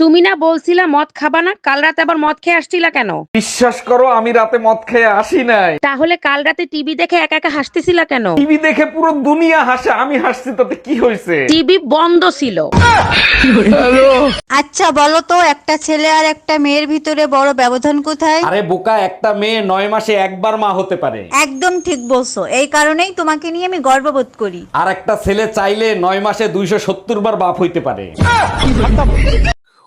তুমি না বলছিলা মদ খাবা না কাল রাতে আবার মদ খেয়ে আসছিলা কেন? বিশ্বাস করো আমি রাতে মদ খেয়ে আসি নাই। তাহলে কাল রাতে টিভি দেখে একা একা হাসতেছিলা কেন? টিভি দেখে পুরো দুনিয়া হাসে আমি হাসছি তাতে কি হয়েছে টিভি বন্ধ ছিল। আচ্ছা বলো তো একটা ছেলে আর একটা মেয়ের ভিতরে বড় ব্যবধান কোথায়? আরে বোকা একটা মেয়ে নয় মাসে একবার মা হতে পারে। একদম ঠিক বলছো। এই কারণেই তোমাকে নিয়ে আমি গর্ববোধ করি। আর একটা ছেলে চাইলে নয় মাসে দুইশো সত্তর বার বাপ হইতে পারে।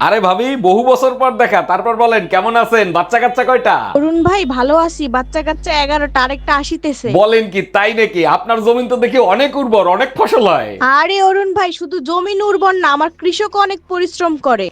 আরে ভাবি বহু বছর পর দেখা তারপর বলেন কেমন আছেন? বাচ্চা কাচ্চা কয়টা? অরুণ ভাই ভালো আছি বাচ্চা কাচ্চা এগারোটা আরেকটা আসিতেছে। বলেন কি তাই নাকি? আপনার জমিন তো দেখি অনেক উর্বর অনেক ফসল হয়। আরে অরুণ ভাই শুধু জমিন উর্বর না আমার কৃষক অনেক পরিশ্রম করে।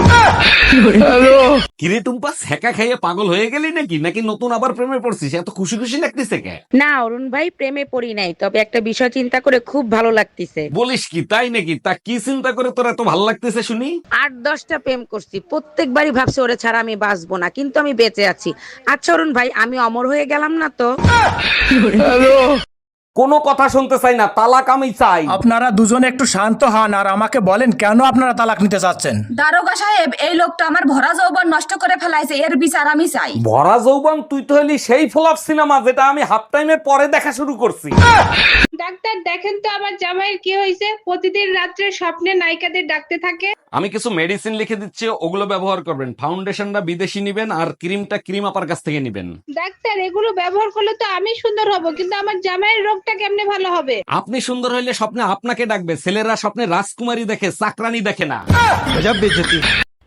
কিরে টুম্পা সেকা খাইয়ে পাগল হয়ে গেলি নাকি? নাকি নতুন আবার প্রেমে পড়ছিস? এত খুশি খুশি লাগতেছে কে? না অরুণ ভাই প্রেমে পড়ি নাই তবে একটা বিষয় চিন্তা করে খুব ভালো লাগতেছে। বলিস কি তাই নাকি? তা কি চিন্তা করে তোর এত ভালো লাগতেছে শুনি? আট দশটা প্রেম করছি। প্রত্যেকবারই ভাবছি ওরে ছাড়া আমি বাঁচবো না। কিন্তু আমি বেঁচে আছি। আচ্ছা অরুণ ভাই আমি অমর হয়ে গেলাম না তো? কোনো কথা শুনতে চাই না তালাক আমি চাই। আপনারা দুজনে একটু শান্ত হন আর আমাকে বলেন কেন আপনারা তালাক নিতে চাচ্ছেন দারোগা সাহেব এই লোকটা আমার ভরা যৌবন নষ্ট করে ফেলাইছে এর বিচার আমি চাই। ভরা যৌবন তুই তো হলি সেই ফ্লপ সিনেমা যেটা আমি হাফ টাইমের পরে দেখা শুরু করছি। ডাক্তার দেখেন তো আমার জামাইয়ের কি হয়েছে? প্রতিদিন রাত্রে স্বপ্নে নায়িকাদের ডাকতে থাকে। আমি কিছু মেডিসিন লিখে দিচ্ছি ওগুলো ব্যবহার করবেন। ফাউন্ডেশনটা বিদেশি নিবেন আর ক্রিমটা ক্রিম আপার কাছ থেকে নিবেন। ডাক্তার এগুলো ব্যবহার করলে তো আমি সুন্দর হব কিন্তু আমার জামাইয়ের রোগটা কেমনে ভালো হবে? আপনি সুন্দর হইলে স্বপ্নে আপনাকে ডাকবে ছেলেরা স্বপ্নে রাজকুমারী দেখে চাকরানি দেখে না।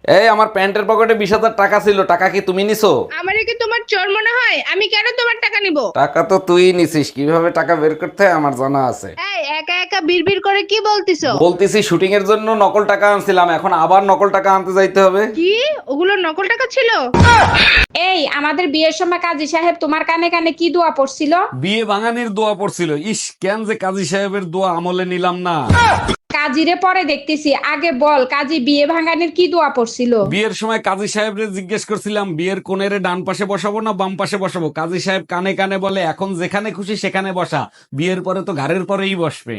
এই আমার প্যান্টের পকেটে বিশ হাজার টাকা ছিল টাকা কি তুমি নিছো? আমারে কি তোমার চোর মনে হয়? আমি কেন তোমার টাকা নিব? টাকা তো তুই নিছিস কীভাবে টাকা বের করতে হয় আমার জানা আছে। এই একা একা বিড়বিড় করে কি বলতিছো? বলতেছি শুটিং এর জন্য নকল টাকা আনছিলাম এখন আবার নকল টাকা আনতে যাইতে হবে। কি? ওগুলো নকল টাকা ছিল? এই আমাদের বিয়ের সময় কাজী সাহেব তোমার কানে কানে কি দোয়া পড়ছিল? বিয়ে ভাঙানির দোয়া পড়ছিল। ইস কেন যে কাজী সাহেবের দোয়া আমলে নিলাম না? কাজীরে পরে দেখতেছি। আগে বল কাজী বিয়ে ভাঙানির কি দোয়া পড়ছিল? বিয়ের সময় কাজী সাহেবরে জিজ্ঞেস করছিলাম বিয়ের কোণের ডান পাশে বসাবো না বাম পাশে বসাবো? কাজী সাহেব কানে কানে বলে এখন যেখানে খুশি সেখানে বসা। বিয়ের পরে তো ঘাড়ের পরেই বসবে।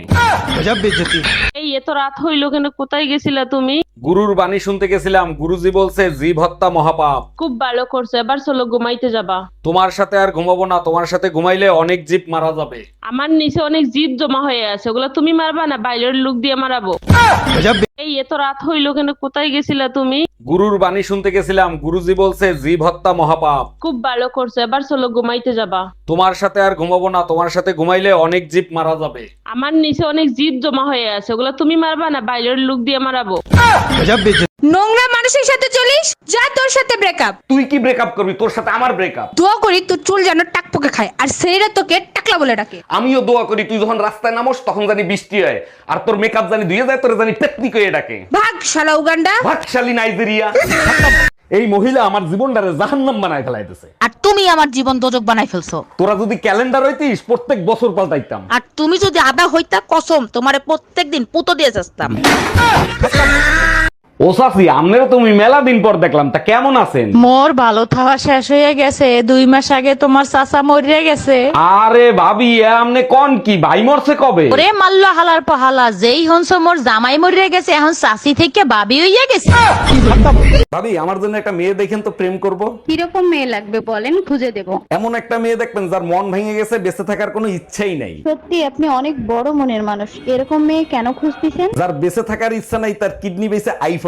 এই এত রাত হইল কেন? কোথায় গেছিলা তুমি? গুরুর বাণী শুনতে গেছিলাম। গুরুজি বলছে জীব হত্যা মহাপাপ। খুব ভালো করছ এবার চলো ঘুমাইতে যাবা। তোমার সাথে আর ঘুমাবো না তোমার সাথে ঘুমাইলে অনেক জীব মারা যাবে। আমার নিচে অনেক জিদ জমা হয়ে আছে ওগুলো তুমি মারবা না? বাইরের লোক দিয়ে মারাবো। এই এত রাত হইল কেন? কোথায় গেছিলা তুমি? গুরুর বাণী শুনতে গেছিলাম গুরুজি বলছে জীব হত্যা মহাপাপ। খুব ভালো করছ এবার চলো ঘুমাইতে যাবা। তোমার সাথে আর ঘুমাবো না তোমার সাথে ঘুমাইলে অনেক জীব মারা যাবে। আমার নিচে অনেক জিদ জমা হয়ে আছে ওগুলো তুমি মারবা না? বাইরের লোক দিয়ে মারাবো। নোংরা মানুষের সাথে চলিস যা তোর সাথে ব্রেকআপ তুই কি ব্রেকআপ করবি? তোর সাথে আমার ব্রেকআপ দোয়া করি তোর চুল যেন টাকপোকে খায় আর সেইরা তোকে টাকলা বলে ডাকে। আমিও দোয়া করি তুই যখন রাস্তায় নামোস তখন জানি বৃষ্টি হয় আর তোর মেকআপ জানি ধুয়ে যায় তোর জানি টেকনিক হয়ে ডাকে। ভাগ শালা উগান্ডা। ভাগশালী নাইজেরিয়া। এই মহিলা আমার জীবনটারে জাহান্নাম বানায় ফেলাইতেছে। আর তুমি আমার জীবন দোজক বানাই ফেলছো। তোরা যদি ক্যালেন্ডার হইতিস প্রত্যেক বছর পাল্টাইতাম। আর তুমি যদি আদা হইতা কসম তোমারে প্রত্যেকদিন পুতো দিয়ে যাস্তাম। ও আমনেরও তুমি মেলা দিন পর দেখলাম তা কেমন আছেন? মোর ভালো থাওয়া শেষ হয়ে গেছে দুই মাস আগে তোমার চাচা মরিয়া গেছে। আরে ভাবি এ আমনে কোন কি ভাই মরছে কবে? ওরে মাল্ল হালার পহালা যেই হনস মোর জামাই মরিয়া গেছে এখন থেকে বাবি হইয়া গেছে। ভাবি আমার জন্য একটা মেয়ে দেখেন তো প্রেম করব। কীরকম মেয়ে লাগবে বলেন খুঁজে দেব। এমন একটা মেয়ে দেখবেন যার মন ভেঙে গেছে বেঁচে থাকার কোনো ইচ্ছাই নাই। সত্যি আপনি অনেক বড় মনের মানুষ। এরকম মেয়ে কেন খুঁজতেছেন? যার বেঁচে থাকার ইচ্ছা নাই তার কিডনি বেঁচে আইফোন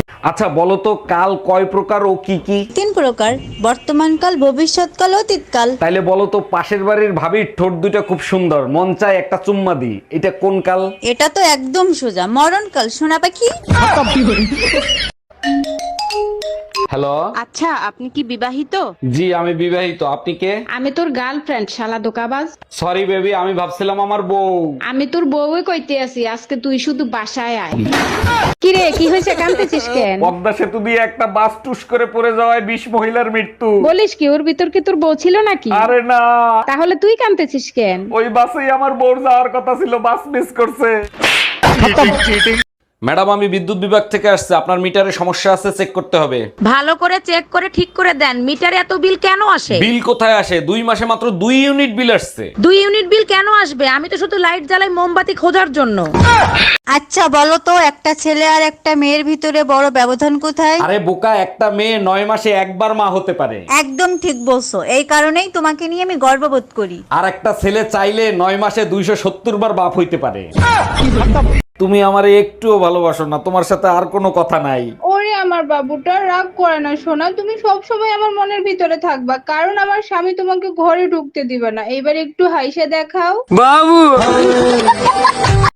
আচ্ছা বলো তো কাল কয় প্রকার ও কি কি? তিন প্রকার বর্তমানকাল ভবিষ্যৎকাল অতীতকাল। তাইলে বলো তো পাশের বাড়ির ভাবির ঠোঁট দুটা খুব সুন্দর মন চায় একটা চুম্মা দি এটা কোন কাল? এটা তো একদম সোজা মরণকাল সোনা পাখি। হ্যালো আচ্ছা আপনি কি বিবাহিত? জি আমি বিবাহিত। আপনি কে? আমি তোর গার্লফ্রেন্ড শালা দোকাবাজ সরি বেবি আমি ভাবছিলাম আমার বউ। আমি তোর বউই কইতে আছি আজকে তুই শুধু বাসায় আয়। কিরে কি হয়েছে? কাঁদতেছিস কেন? পদ্মা সেতু দিয়ে একটা বাস টুস করে পড়ে যাওয়ায় বিশ মহিলার মৃত্যু। বলিস কি ওর ভিতর কি তোর বউ ছিল নাকি? আরে না। তাহলে তুই কাঁদতেছিস কেন? ওই বাসেই আমার বউর যাওয়ার কথা ছিল বাস মিস করছে। ম্যাডাম আমি বিদ্যুৎ বিভাগ থেকে আসছে। আপনার মিটারে সমস্যা আছে চেক করতে হবে। ভালো করে চেক করে ঠিক করে দেন। মিটারে এত বিল কেন আসে? বিল কোথায় আসে? দুই মাসে মাত্র দুই ইউনিট বিল আসছে। দুই ইউনিট বিল কেন আসবে? আমি তো শুধু লাইট জ্বালাই মোমবাতি খোঁজার জন্য। আচ্ছা বলো তো একটা ছেলে আর একটা মেয়ের ভিতরে বড় ব্যবধান কোথায়? আরে বোকা একটা মেয়ে নয় মাসে একবার মা হতে পারে। একদম ঠিক বলছো। এই কারণেই তোমাকে নিয়ে আমি গর্ববোধ করি। আর একটা ছেলে চাইলে নয় মাসে দুইশো সত্তর বার বাপ হইতে পারে। তুমি আমার একটুও ভালোবাসো না তোমার সাথে আর কোনো কথা নাই। ওরে আমার বাবুটা রাগ করে না সোনা তুমি সব সময় আমার মনের ভিতরে থাকবা কারণ আমার স্বামী তোমাকে ঘরে ঢুকতে দিবে না। এবার একটু হাইসা দেখাও। বাবু!